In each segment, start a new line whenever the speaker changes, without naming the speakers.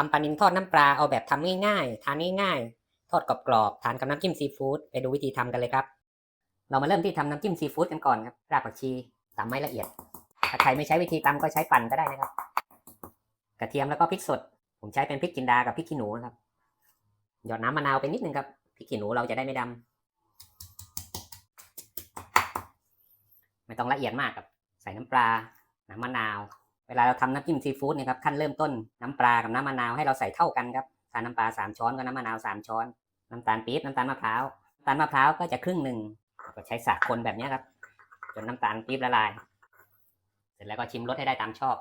ทำปลานิลทอดน้ำปลาเอาแบบทำง่ายๆ ทานง่ายๆ ทอดกรอบๆ ทานกับน้ำจิ้มซีฟู้ดไปดูวิธีทำกันเลยครับ เรามาเริ่มที่ทำน้ำจิ้มซีฟู้ดกันก่อนครับ รากผักชีตำไม่ละเอียด ถ้าใครไม่ใช้วิธีตำก็ใช้ปั่นก็ได้นะครับ กระเทียมแล้วก็พริกสด ผมใช้เป็นพริกจินดากับพริกขี้หนูนะครับ หยอดน้ำมะนาวไปนิดนึงครับ พริกขี้หนูเราจะได้ไม่ดำไม่ต้องละเอียดมากครับ ใส่น้ำปลา น้ำมะนาว เวลาเราทำน้ำจิ้มซีฟู้ดเนี่ยครับขั้นเริ่มต้นน้ำปลากับน้ำมะนาวให้เราใส่เท่ากันครับถ้าน้ำปลาสามช้อนก็น้ำมะนาวสามช้อน น้ำตาลปี๊บน้ำตาลมะพร้าวน้ำตาลมะพร้าวก็จะครึ่งหนึ่งก็ใช้สากคนแบบนี้ครับ จนน้ำตาลปี๊บละลาย เสร็จแล้วก็ชิมรสให้ได้ตามชอบ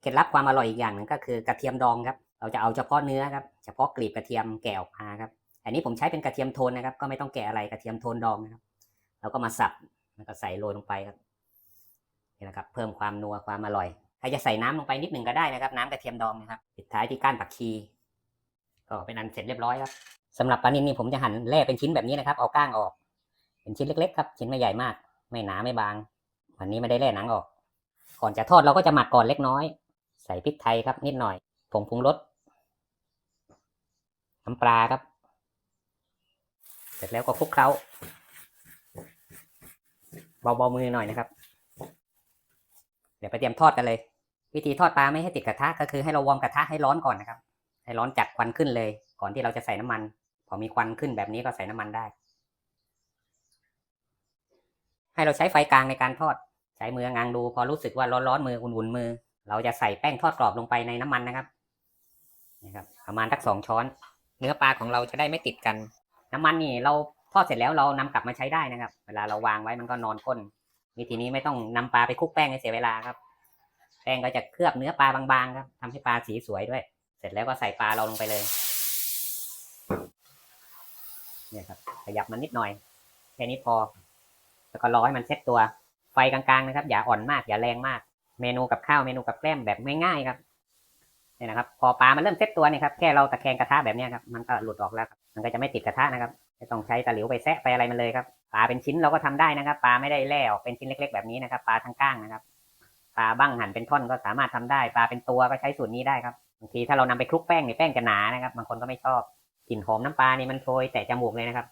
เคล็ดลับความอร่อยอีกอย่างหนึ่งก็คือกระเทียมดองครับ เราจะเอาเฉพาะเนื้อครับ เฉพาะกลีบกระเทียมแกะออกมาครับ อันนี้ผมใช้เป็นกระเทียมโทนนะครับ ก็ไม่ต้องแกะอะไรกระเทียมโทนดองนะครับ เราก็มาสับแล้วก็ใส่โรยลงไปครับนี่นะครับ เพิ่มความนัวความอร่อย ใครจะใส่น้ำลงไปนิดหนึ่งก็ได้นะครับ น้ำกระเทียมดองนะครับปิดท้ายที่ก้านผักชีก็เป็นอันเสร็จเรียบร้อยครับสำหรับปลานิลนี่ผมจะหั่นแล่เป็นชิ้นแบบนี้นะครับ เอาก้างออก เป็นชิ้นเล็กๆครับ ชิ้นไม่ใหญ่มาก ไม่หนาไม่บาง วันนี้ไม่ได้แล่หนังออก ก่อนจะทอดเราก็จะหมักก่อนเล็กน้อย ใส่พริกไทยครับนิดหน่อยผงปรุงรสน้ำปลาครับ เสร็จแล้วก็คลุกเคล้าเบาๆมือหน่อยนะครับ เดี๋ยวไปเตรียมทอดกันเลย วิธีทอดปลาไม่ให้ติดกระทะก็คือให้เราวอร์มกระทะให้ร้อนก่อนนะครับ ให้ร้อนจัดควันขึ้นเลย ก่อนที่เราจะใส่น้ำมัน พอมีควันขึ้นแบบนี้ก็ใส่น้ำมันได้ ให้เราใช้ไฟกลางในการทอด ใช้มืองางดู พอรู้สึกว่าร้อนๆมืออุ่นๆมือ เราจะใส่แป้งทอดกรอบลงไปในน้ำมันนะครับนะครับประมาณสักสองช้อน เนื้อปลาของเราจะได้ไม่ติดกัน น้ำมันนี่เราทอดเสร็จแล้วเรานำกลับมาใช้ได้นะครับ เวลาเราวางไว้มันก็นอนก้นวิธีนี้ไม่ต้องนำปลาไปคลุกแป้งให้เสียเวลาครับ แป้งก็จะเคลือบเนื้อปลาบางๆครับทำให้ปลาสีสวยด้วย เสร็จแล้วก็ใส่ปลาเราลงไปเลย เนี่ยครับ ขยับมันนิดหน่อย แค่นี้พอ แล้วก็รอให้มันเซ็ตตัว ไฟกลางๆนะครับ อย่าอ่อนมาก อย่าแรงมาก เมนูกับข้าว เมนูกับแกล้มแบบง่ายๆครับเนี่ยนะครับ พอปลามันเริ่มเซ็ตตัวเนี่ยครับ แค่เราตะแคงกระทะแบบนี้ครับ มันก็หลุดออกแล้วครับมันก็จะไม่ติดกระทะนะครับ ไม่ต้องใช้ตะหลิวไปแซะไปอะไรมันเลยครับ ปลาเป็นชิ้นเราก็ทำได้นะครับ ปลาไม่ได้แล่ออกเป็นชิ้นเล็ก ๆ แบบนี้นะครับ ปลาทั้งก้างนะครับ ปลาบ้างหั่นเป็นท่อนก็สามารถทำได้ ปลาเป็นตัวก็ใช้สูตรนี้ได้ครับบางทีถ้าเรานำไปคลุกแป้งเนี่ยแป้งจะหนานะครับ บางคนก็ไม่ชอบกลิ่นหอมน้ำปลานี่มันโชยแต่จมูกเลยนะครับ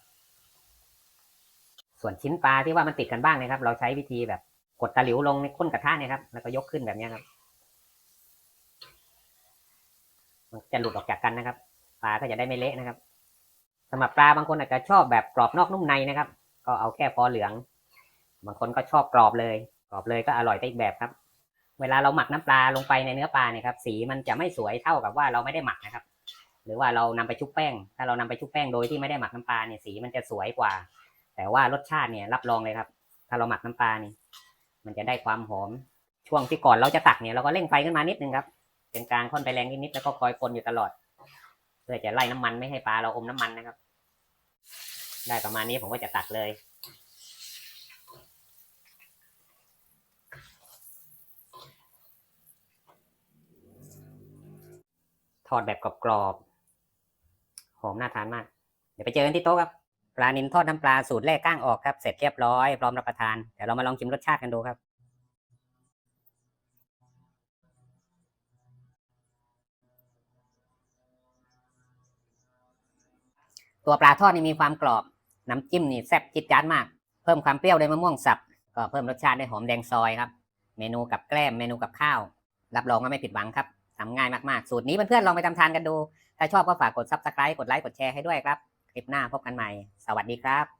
ส่วนชิ้นปลาที่ว่ามันติดกันบ้างนะครับ เราใช้วิธีแบบกดตะหลิวลงในก้นกระทะเนี่ยครับ แล้วก็ยกขึ้นแบบนี้ครับมันจะหลุดออกจากกันนะครับ ปลาก็จะได้ไม่เละนะครับสำหรับปลาบางคนอาจจะชอบแบบกรอบนอกนุ่มในนะครับ ก็เอาแค่พอเหลือง บางคนก็ชอบกรอบเลย กรอบเลยก็อร่อยไปอีกแบบครับ เวลาเราหมักน้ำปลาลงไปในเนื้อปลาเนี่ยครับสีมันจะไม่สวยเท่ากับว่าเราไม่ได้หมักนะครับ หรือว่าเรานำไปชุบแป้ง ถ้าเรานำไปชุบแป้งโดยที่ไม่ได้หมักน้ำปลาเนี่ยสีมันจะสวยกว่า แต่ว่ารสชาติเนี่ยรับรองเลยครับ ถ้าเราหมักน้ำปลานี่มันจะได้ความหอม ช่วงที่ก่อนเราจะตักเนี่ยเราก็เร่งไฟขึ้นมานิดนึงครับ เป็นกลางค่อนไปแรงนิดๆแล้วก็คอยคนอยู่ตลอด เพื่อจะไล่น้ำมันไม่ให้ปลาเราอมน้ำมันนะครับ ได้ประมาณนี้ผมก็จะตักเลย อดแบบกรอบๆหอมน่าทานมาก เดี๋ยวไปเจอกันที่โต๊ะครับปลานิลทอดน้ำปลาสูตรแรกก้างออกครับ เสร็จเรียบร้อยพร้อมรับประทานเดี๋ยวเรามาลองชิมรสชาติกันดูครับ ตัวปลาทอดนี่มีความกรอบ น้ำจิ้มนี่แซ่บจิดจ้านมาก เพิ่มความเปรี้ยวด้วยมะม่วงสับ ก็เพิ่มรสชาติด้วยหอมแดงซอยครับ เมนูกับแกล้มเมนูกับข้าว รับรองว่าไม่ผิดหวังครับ ทำง่ายมากๆ สูตรนี้เพื่อนๆลองไปทำทานกันดู ถ้าชอบก็ฝากกด subscribe กดไลค์ กดแชร์ให้ด้วยครับ คลิปหน้าพบกันใหม่ สวัสดีครับ